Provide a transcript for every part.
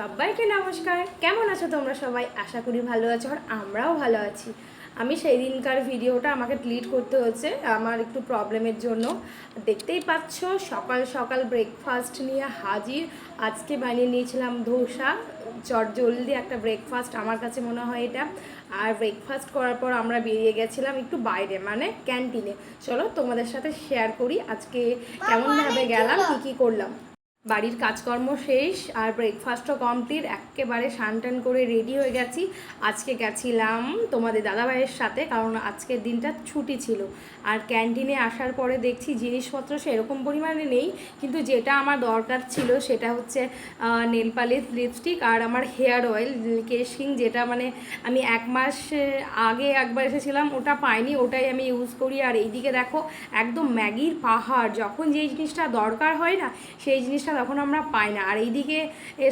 সবাইকে নমস্কার। কেমন আছো তোমরা সবাই? আশা করি ভালো আছো আর আমরাও ভালো আছি। আমি সেই দিনকার ভিডিওটা আমাকে ডিলিট করতে হচ্ছে আমার একটু প্রবলেমের জন্য। দেখতেই পাচ্ছ সকাল সকাল ব্রেকফাস্ট নিয়ে হাজির। আজকে বানিয়ে নিয়েছিলাম ধোসা। চট জলদি একটা ব্রেকফাস্ট আমার কাছে মনে হয় এটা। আর ব্রেকফাস্ট করার পর আমরা বেরিয়ে গেছিলাম একটু বাইরে মানে ক্যান্টিনে চলো তোমাদের সাথে শেয়ার করি আজকে কেমনভাবে গেলাম কী কী করলাম। বাড়ির কাজকর্ম শেষ আর ব্রেকফাস্টও কমপ্লিট একেবারে টান করে রেডি হয়ে গেছি। আজকে গেছিলাম তোমাদের দাদাভাইয়ের সাথে, কারণ আজকের দিনটা ছুটি ছিল। আর ক্যান্টিনে আসার পরে দেখছি জিনিসপত্র সেরকম পরিমাণে নেই, কিন্তু যেটা আমার দরকার ছিল সেটা হচ্ছে নেল পালিশ লিপস্টিক আর আমার হেয়ার অয়েল কেশিং যেটা মানে আমি এক মাস আগে একবার এসেছিলাম, ওটা পাইনি, ওটাই আমি ইউজ করি। আর এইদিকে দেখো, একদম ম্যাগির পাহাড়, যখন যেই জিনিসটা দরকার হয় না, সেই জিনিসটা তখন আমরা পাই না। আর এইদিকে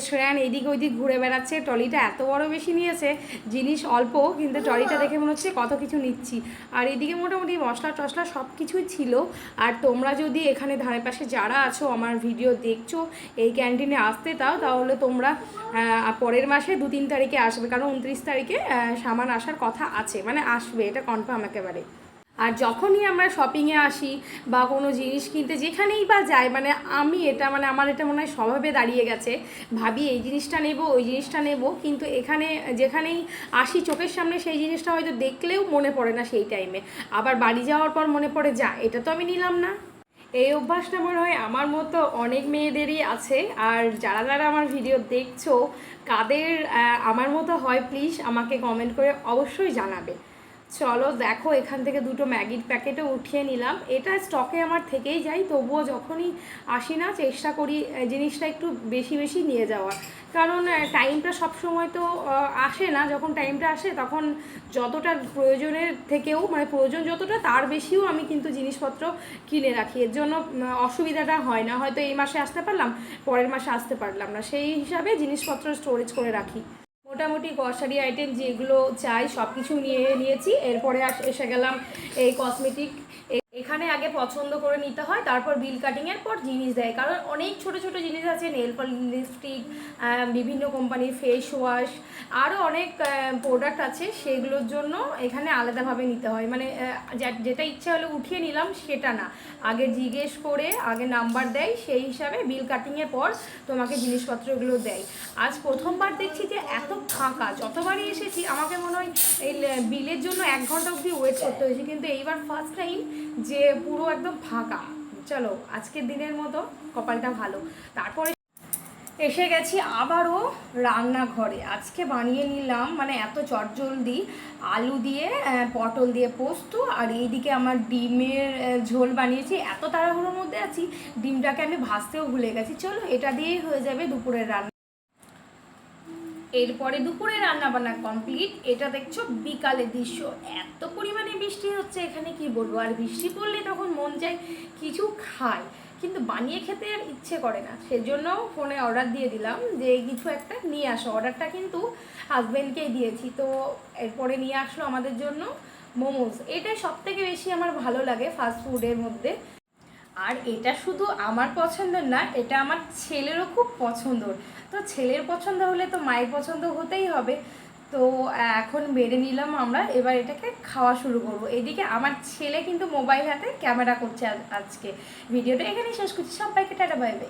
শ্রেয়ান এইদিকে ওইদিক ঘুরে বেড়াচ্ছে। ট্রলিটা এত বড় বেশি নিয়েছে, জিনিস অল্প, কিন্তু ট্রলিটা দেখে মনে হচ্ছে কত কিছু নিচ্ছি। আর এইদিকে মোটামুটি মশলা টশলা সব কিছুই ছিল। আর তোমরা যদি এখানে ধারে পাশে যারা আছো, আমার ভিডিও দেখছ, এই ক্যান্টিনে আসতে তাও তাহলে তোমরা পরের মাসে দু তিন তারিখে আসবে। কারণ উনত্রিশ তারিখে সামান আসার কথা আছে। মানে আসবে, এটা কনফার্ম একেবারে। আর যখনই আমরা শপিংয়ে আসি বা কোনো জিনিস কিনতে যেখানেই বা যাই মানে আমি এটা মানে আমার এটা মনে হয় স্বভাবে দাঁড়িয়ে গেছে। ভাবি এই জিনিসটা নেব, ওই জিনিসটা নেব, কিন্তু এখানে, যেখানেই আসি চোখের সামনে সেই জিনিসটা হয়তো দেখলেও মনে পড়ে না সেই টাইমে আবার বাড়ি যাওয়ার পর মনে পড়ে, যা, এটা তো আমি নিলাম না। এই অভ্যাসটা মনে হয় আমার মতো অনেক মেয়েদেরই আছে। আর যারা যারা আমার ভিডিও দেখছ, কাদের আমার মতো হয় প্লিজ আমাকে কমেন্ট করে অবশ্যই জানাবে। চলো দেখো, এখান থেকে দুটো ম্যাগির প্যাকেটও উঠিয়ে নিলাম। এটা স্টকে আমার থেকেই যাই তবুও যখনই আসি না, চেষ্টা করি জিনিসটা একটু বেশি বেশি নিয়ে যাওয়ার। কারণ টাইমটা সব সময় তো আসে না, যখন টাইমটা আসে তখন যতটা প্রয়োজনের থেকেও মানে প্রয়োজন যতটা, তার বেশিও আমি কিন্তু জিনিসপত্র কিনে রাখি। এর জন্য অসুবিধাটা হয় না। হয়তো এই মাসে আসতে পারলাম, পরের মাসে আসতে পারলাম না। সেই হিসাবে জিনিসপত্র স্টোরেজ করে রাখি। মোটামুটি গ্রসারি আইটেম যেগুলো চাই সব কিছু নিয়ে নিয়েছি। এরপরে এসে গেলাম এই কসমেটিক এখানে আগে পছন্দ করে নিতে হয়, তারপর বিল কাটিংয়ের পর জিনিস দেয়। কারণ অনেক ছোট ছোট জিনিস আছে নেল লিপস্টিক বিভিন্ন কোম্পানির ফেস ওয়াশ আরও অনেক প্রোডাক্ট আছে, সেগুলোর জন্য এখানে আলাদাভাবে নিতে হয়। মানে যেটা ইচ্ছে হলো উঠিয়ে নিলাম, সেটা না। আগে জিজ্ঞেস করে, আগে নাম্বার দেয়, সেই হিসাবে বিল কাটিংয়ের পর তোমাকে জিনিসপত্রগুলো দেয়। আজ প্রথমবার দেখছি যে এত ফাঁকা, যতবারই এসেছি, আমাকে মনে হয় এই বিলের জন্য এক ঘণ্টা অবধি ওয়েট করতে হয়েছে, কিন্তু এইবার ফার্স্ট টাইম যে পুরো একদম ফাঁকা। চলো, আজকের দিনের মতো কপালটা ভালো। তারপরে এসে গেছি আবারও রান্নাঘরে। আজকে বানিয়ে নিলাম মানে এত চটজলদি আলু দিয়ে পটল দিয়ে পোস্ত, আর এইদিকে আমার ডিমের ঝোল বানিয়েছি। এত তাড়াহুড়োর মধ্যে আছি, ডিমটাকে আমি ভাজতেও ভুলে গেছি। চলো, এটা দিয়েই হয়ে যাবে দুপুরের রান্না। এরপরে দুপুরে রান্না বান্না কমপ্লিট এটা দেখছ বিকালের দৃশ্য। এত পরিমাণে বৃষ্টি হচ্ছে, এখানে কি বলব? আর বৃষ্টি পড়লে তখন মন চায় কিছু খায় কিন্তু বানিয়ে খেতে আর ইচ্ছে করে না। সেজন্য ফোনে অর্ডার দিয়ে দিলাম যে কিছু একটা নিয়ে আসো। অর্ডারটা কিন্তু হাজব্যান্ডকেই দিয়েছি। তো এরপরে নিয়ে আসলো আমাদের জন্য মোমোস। এটাই সব থেকে বেশি আমার ভালো লাগে ফাস্টফুডের মধ্যে। আর এটা শুধু আমার পছন্দের না, এটা আমার ছেলেরও খুব পছন্দর। তো ছেলের পছন্দ হলে তো মায়ের পছন্দ হতেই হবে। তো এখন বেড়ে নিলাম আমরা, এবার এটাকে খাওয়া শুরু করব। এদিকে আমার ছেলে কিন্তু মোবাইল হাতে ক্যামেরা করছে আজ- আজকে। ভিডিওটা এখানেই শেষ করছি। সবাইকে টাটা, বাই বাই।